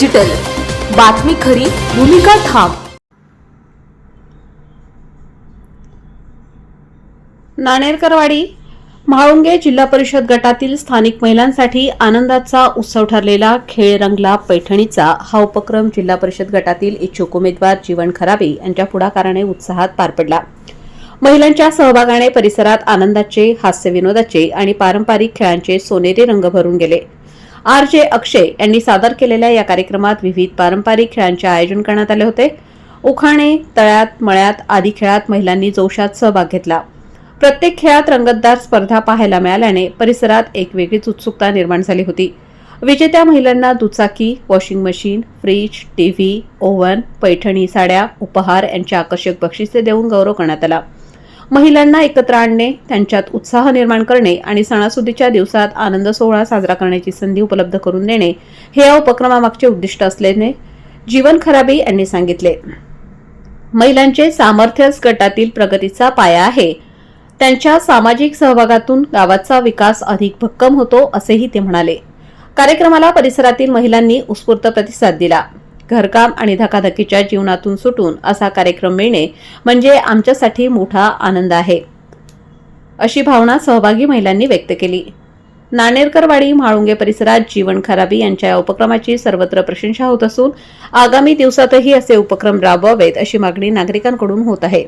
Digital बातमी खरी भूमिका ठाम. नाणेरकरवाडी म्हाळुंगे जिल्हा परिषद गटातील स्थानिक महिलांसाठी आनंदाचा उत्सव ठरलेला खेळ रंगला पैठणीचा. हा उपक्रम जिल्हा परिषद गटातील इच्छुक उमेदवार जीवन खराबे यांच्या पुढाकाराने उत्साहात पार पडला. महिलांच्या सहभागाने परिसरात आनंदाचे हास्यविनोदाचे आणि पारंपरिक खेळांचे सोनेरी रंग भरून गेले. आर जे अक्षय यांनी सादर केलेल्या या कार्यक्रमात विविध पारंपरिक खेळांचे आयोजन करण्यात आले होते. उखाणे तळ्यात मळ्यात आदी खेळात महिलांनी जोशात सहभाग घेतला. प्रत्येक खेळात रंगतदार स्पर्धा पाहायला मिळाल्याने परिसरात एक वेगळीच उत्सुकता निर्माण झाली होती. विजेत्या महिलांना दुचाकी washing machine fridge TV oven Paithani साड्या उपहार यांच्या आकर्षक बक्षिसे देऊन गौरव करण्यात आला. महिलांना एकत्र आणणे त्यांच्यात उत्साह निर्माण करणे आणि सणासुदीच्या दिवसात आनंद सोहळा साजरा करण्याची संधी उपलब्ध करून देणे हे या उपक्रमामागचे उद्दिष्ट असल्याने जीवन खराबी यांनी सांगितले. महिलांचे सामर्थ्यच गटातील प्रगतीचा पाया आहे. त्यांच्या सामाजिक सहभागातून गावाचा विकास अधिक भक्कम होतो असेही ते म्हणाले. कार्यक्रमाला परिसरातील महिलांनी उत्स्फूर्त प्रतिसाद दिला. घरकाम आणि धकाधकीच्या जीवनातून सुटून असा कार्यक्रम मिळणे म्हणजे आमच्यासाठी मोठा आनंद आहे. अशी भावना सहभागी महिलांनी व्यक्त केली. नाणेरकरवाडी म्हाळुंगे परिसरात जीवन खराबी यांच्या या उपक्रमाची सर्वत्र प्रशंसा होत असून आगामी दिवसातही असे उपक्रम राबवावेत अशी मागणी नागरिकांकडून होत आहे.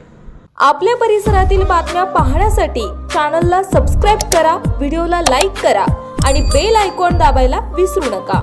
आपल्या परिसरातील बातम्या पाहण्यासाठी चॅनलला सबस्क्राईब करा व्हिडिओला लाईक करा आणि बेल आयकॉन दाबायला विसरू नका.